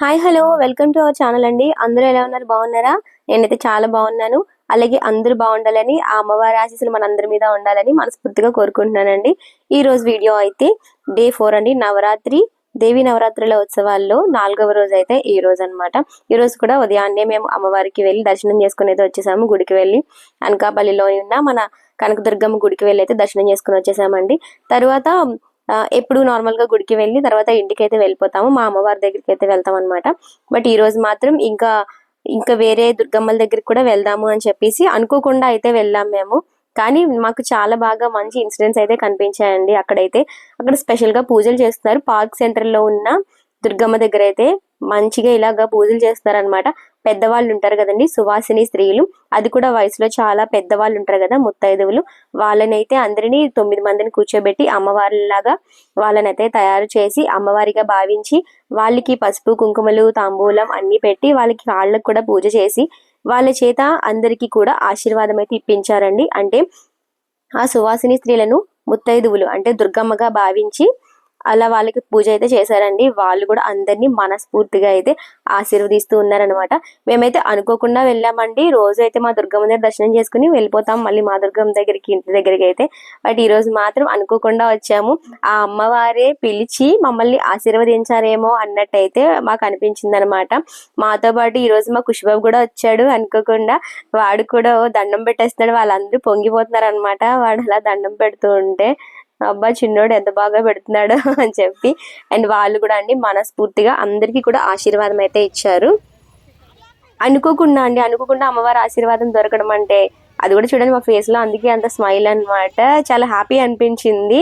Hi hello. Welcome to our channel అండి. అందరూ ఎలా ఉన్నారు? బాగున్నారా? నేనైతే చాలా బాగున్నాను. అలాగే అందరూ బాగుండాలని ఆ అమ్మవారి ఆశీస్సులు మనందరి మీద ఉండాలని మనస్ఫూర్తిగా కోరుకుంటున్నానండి. ఈ రోజు వీడియో అయితే డే ఫోర్ అండి. నవరాత్రి దేవి నవరాత్రుల ఉత్సవాల్లో నాలుగవ రోజు అయితే ఈ రోజు అనమాట ఈ రోజు కూడా ఉదయాన్నే మేము అమ్మవారికి వెళ్ళి దర్శనం చేసుకుని అయితే వచ్చేసాము గుడికి వెళ్ళి అనకాపల్లిలో ఉన్న మన కనకదుర్గమ్మ గుడికి వెళ్ళి అయితే దర్శనం చేసుకుని వచ్చేసామండి. తర్వాత ఎప్పుడు నార్మల్గా గుడికి వెళ్ళి తర్వాత ఇంటికి అయితే వెళ్ళిపోతాము. మా అమ్మవారి దగ్గరికి అయితే వెళ్తాం అనమాట బట్ ఈ రోజు మాత్రం ఇంకా ఇంకా వేరే దుర్గమ్మల దగ్గరికి కూడా వెళ్దాము అని చెప్పేసి అనుకోకుండా అయితే వెళ్ళాం మేము. కానీ మాకు చాలా బాగా మంచి ఇన్సిడెంట్స్ అయితే కనిపించాయండి అక్కడైతే. అక్కడ స్పెషల్గా పూజలు చేస్తున్నారు. పార్క్ సెంటర్లో ఉన్న దుర్గమ్మ దగ్గర అయితే మంచిగా ఇలాగా పూజలు చేస్తారనమాట పెద్దవాళ్ళు ఉంటారు కదండి సువాసిని స్త్రీలు. అది కూడా వయసులో చాలా పెద్దవాళ్ళు ఉంటారు కదా ముత్తైదువులు. వాళ్ళనైతే అందరినీ తొమ్మిది మందిని కూర్చోబెట్టి అమ్మవారిలాగా వాళ్ళనైతే తయారు చేసి అమ్మవారిగా భావించి వాళ్ళకి పసుపు కుంకుమలు తాంబూలం అన్ని పెట్టి వాళ్ళకి వాళ్ళకి కూడా పూజ చేసి వాళ్ళ చేత అందరికీ కూడా ఆశీర్వాదం అయితే ఇప్పించారండి. అంటే ఆ సువాసిని స్త్రీలను ముత్తైదువులు అంటే దుర్గమ్మగా భావించి అలా వాళ్ళకి పూజ అయితే చేశారండి. వాళ్ళు కూడా అందరినీ మనస్ఫూర్తిగా అయితే ఆశీర్వదిస్తూ ఉన్నారనమాట మేమైతే అనుకోకుండా వెళ్ళామండి. రోజు అయితే మా దుర్గమ్మ దగ్గర దర్శనం చేసుకుని వెళ్ళిపోతాం మళ్ళీ మా దుర్గమ్మ దగ్గరికి ఇంటి దగ్గరికి అయితే. బట్ ఈ రోజు మాత్రం అనుకోకుండా వచ్చాము. ఆ అమ్మవారే పిలిచి మమ్మల్ని ఆశీర్వదించారేమో అన్నట్టయితే మాకు అనిపించింది అనమాట మాతో పాటు ఈ రోజు మా కుషిబాబు కూడా వచ్చాడు అనుకోకుండా. వాడు కూడా దండం పెట్టేస్తున్నాడు. వాళ్ళందరూ పొంగిపోతున్నారు అనమాట వాడు అలా దండం పెడుతూ ఉంటే. అబ్బా చిన్నోడు ఎంత బాగా పెడుతున్నాడు అని చెప్పి. అండ్ వాళ్ళు కూడా అండి మనస్ఫూర్తిగా అందరికీ కూడా ఆశీర్వాదం అయితే ఇచ్చారు. అనుకోకుండా అండి అనుకోకుండా అమ్మవారి ఆశీర్వాదం దొరకడం అంటే అది కూడా చూడండి మా ఫేస్లో అందుకే అంత స్మైల్ అన్నమాట. చాలా హ్యాపీ అనిపించింది.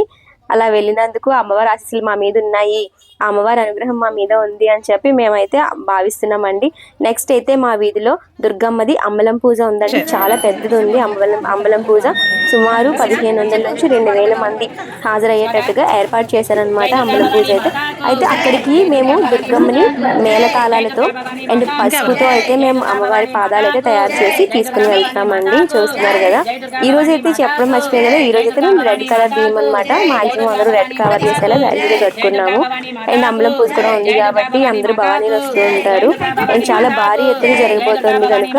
అలా వెళ్ళినందుకు అమ్మవారి ఆశీస్సులు మా మీద ఉన్నాయి. అమ్మవారి అనుగ్రహం మా మీద ఉంది అని చెప్పి మేమైతే భావిస్తున్నామండి. నెక్స్ట్ అయితే మా వీధిలో దుర్గమ్మది అంబలం పూజ ఉందండి. చాలా పెద్దది ఉంది అంబలం అంబలం పూజ. సుమారు పదిహేను వందల నుంచి రెండు వేల మంది హాజరయ్యేటట్టుగా ఏర్పాటు చేశారనమాట అంబలం పూజ అయితే. అయితే అక్కడికి మేము దుర్గమ్మని మేళతాళాలతో అండ్ పసుపుతో అయితే మేము అమ్మవారి పాదాలు అయితే తయారు చేసి తీసుకుని వెళ్తామండి. చూస్తున్నారు కదా. ఈ రోజు అయితే చెప్పడం మర్చిపోయాయి కదా. ఈ రోజు అయితే మేము రెడ్ కలర్ థీమ్ అనమాట మాక్సిమం అందరూ రెడ్ కవర్ చేసేలా రెడీగా కట్టుకున్నాము. అండ్ అమలం పూజ కూడా ఉంది కాబట్టి అందరూ భవానీలు వస్తూ ఉంటారు. అండ్ చాలా భారీ ఎత్తున జరిగిపోతుంది కనుక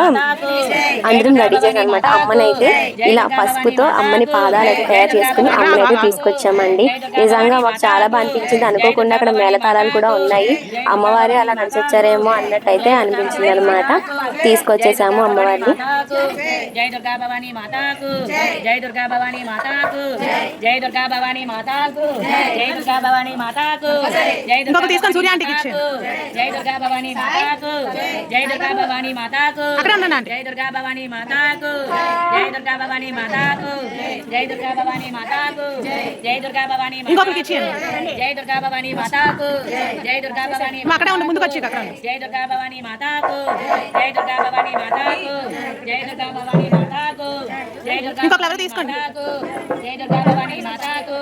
అందరం రెడీ చేసాం అనమాట అమ్మనైతే ఇలా పసుపుతో అమ్మని పాదాలు తయారు చేసుకుని అమ్మని అయితే తీసుకొచ్చామండి. నిజంగా మాకు చాలా బాగా అనిపించింది. అనుకోకుండా అక్కడ మేళతాళాలు కూడా ఉన్నాయి. అమ్మవారి అలా నడిచొచ్చారేమో అన్నట్టయితే అనిపించింది అనమాట తీసుకొచ్చేసాము అమ్మవారిని. జై దుర్గా భవానీ మాతాకు జై దుర్గా భవానీ మాతాకు జై దుర్గా భవానీ మాతాకు జై దుర్గా భవానీ మాతాకు దుర్గా తీసుకొని సూర్య ఆంటీకి ఇచ్చే. జై దుర్గా భవానీ మాతాకు జై దుర్గా భవానీ మాతాకు అక్కడ ఉండండి. జై దుర్గా భవానీ మాతాకు జై దుర్గా భవానీ మాతాకు జై దుర్గా భవానీ మాతాకు జై దుర్గా భవానీ ఇంకొకరికి ఇచ్చేయండి. జై దుర్గా భవానీ మాతాకు జై దుర్గా భవానీ అక్కడే ఉండి ముందుకు వచ్చి అక్కడ. జై దుర్గా భవానీ మాతాకు జై దుర్గా భవానీ మాతాకు జై దుర్గా భవానీ మాతాకు జై దుర్గా ఇంకొకరు ఎవరో తీసుకోండి. జై దుర్గా భవానీ మాతాకు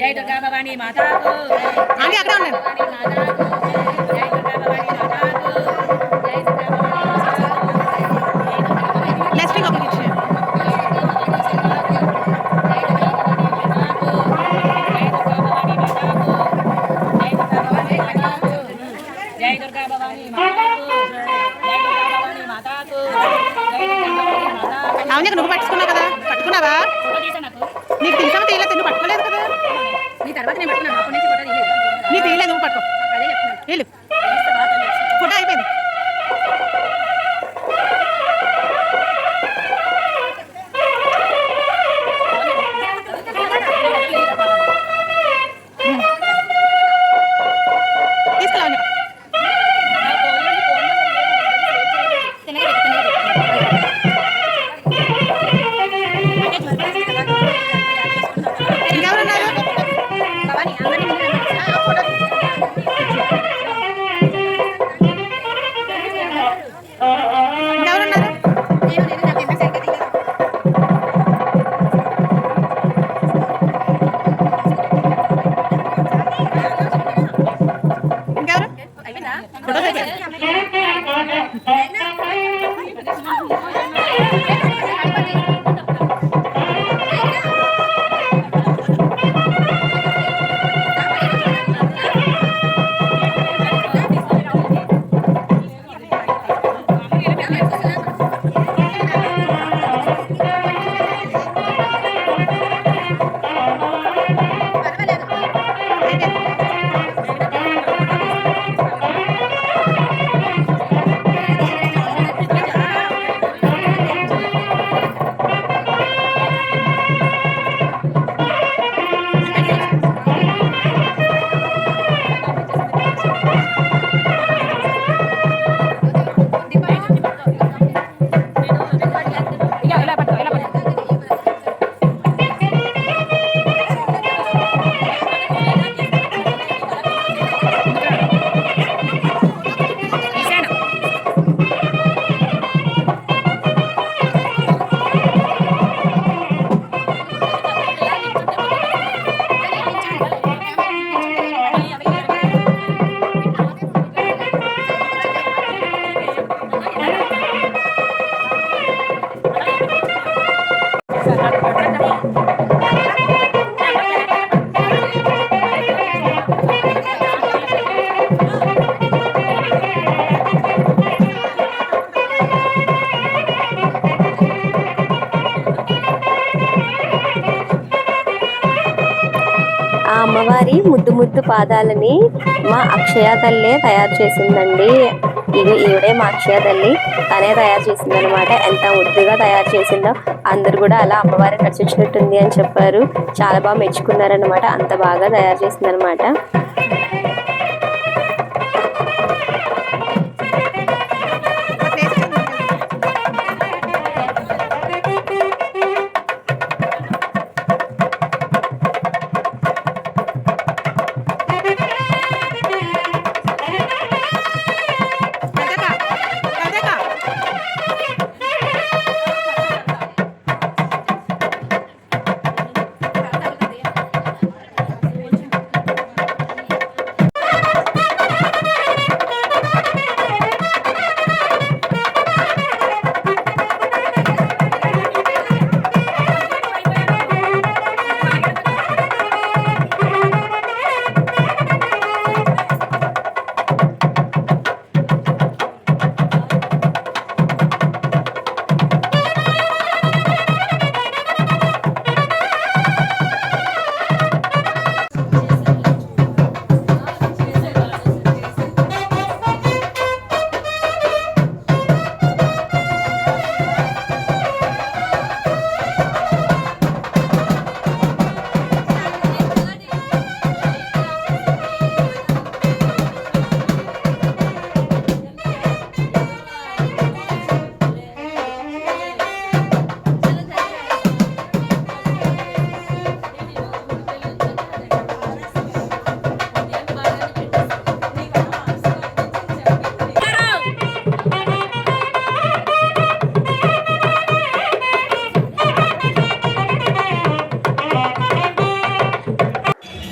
జై దుర్గా భవానీ మాతాకు అక్కడే ఉండండి అవునే నువ్వు పట్టుకున్నావు కదా. పట్టుకున్నావా? నాకు తీసామో తీయలేదు నువ్వు పట్టుకోలేదు కదా. నీ తర్వాత నేను పట్టుకున్నాను. అప్పటి నుంచి నీ తీయలేదు పట్టుకో. వెళ్ళు. అమ్మవారి ముద్దు ముద్దు పాదాలని మా అక్షయ తల్లే తయారు చేసిందండి. ఇది ఈవిడే మా అక్షయ తల్లి. తనే తయారు చేసింది అనమాట ఎంత ముద్దుగా తయారు చేసిందో. అందరు కూడా అలా అమ్మవారి ఖర్చు అని చెప్పారు. చాలా బాగా మెచ్చుకున్నారనమాట అంత బాగా తయారు చేసిందనమాట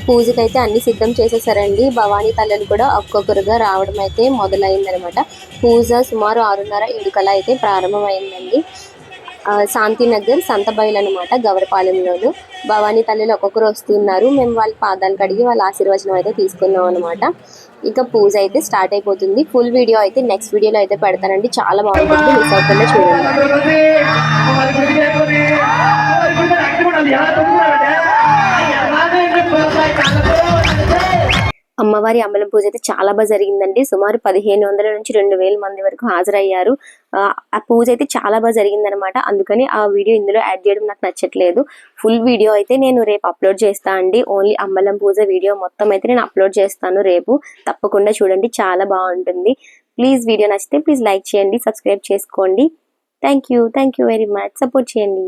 పూజకైతే అన్ని సిద్ధం చేసేసారండి. భవానీ తల్లులు కూడా ఒక్కొక్కరుగా రావడం అయితే మొదలైందనమాట. పూజ సుమారు ఆరున్నర ఏడు కల అయితే ప్రారంభమైందండి. ఆ, శాంతినగర్ సంతబయలు అనమాట గవరపాలెంలోను భవానీ తల్లులు ఒక్కొక్కరు వస్తున్నారు. మేము వాళ్ళ పాదాలు కడిగి వాళ్ళ ఆశీర్వచనం అయితే తీసుకున్నాం అనమాట ఇక పూజ అయితే స్టార్ట్ అయిపోతుంది. ఫుల్ వీడియో అయితే నెక్స్ట్ వీడియోలో అయితే పెడతానండి. చాలా బాగుంటుంది. మిస్ అవ్వకుండా చూడండి. అమ్మవారి అమ్మలం పూజ అయితే చాలా బాగా జరిగిందండి. సుమారు పదిహేను వందల నుంచి రెండు వేల మంది వరకు హాజరయ్యారు. ఆ, పూజ అయితే చాలా బాగా జరిగిందనమాట అందుకని ఆ వీడియో ఇందులో యాడ్ చేయడం నాకు నచ్చట్లేదు. ఫుల్ వీడియో అయితే నేను రేపు అప్లోడ్ చేస్తా అండి. ఓన్లీ అమ్మలం పూజ వీడియో మొత్తం అయితే నేను అప్లోడ్ చేస్తాను రేపు. తప్పకుండా చూడండి చాలా బాగుంటుంది ప్లీజ్ వీడియో నచ్చితే ప్లీజ్ లైక్ చేయండి సబ్స్క్రైబ్ చేసుకోండి. Thank you thank you very much. Support చేయండి.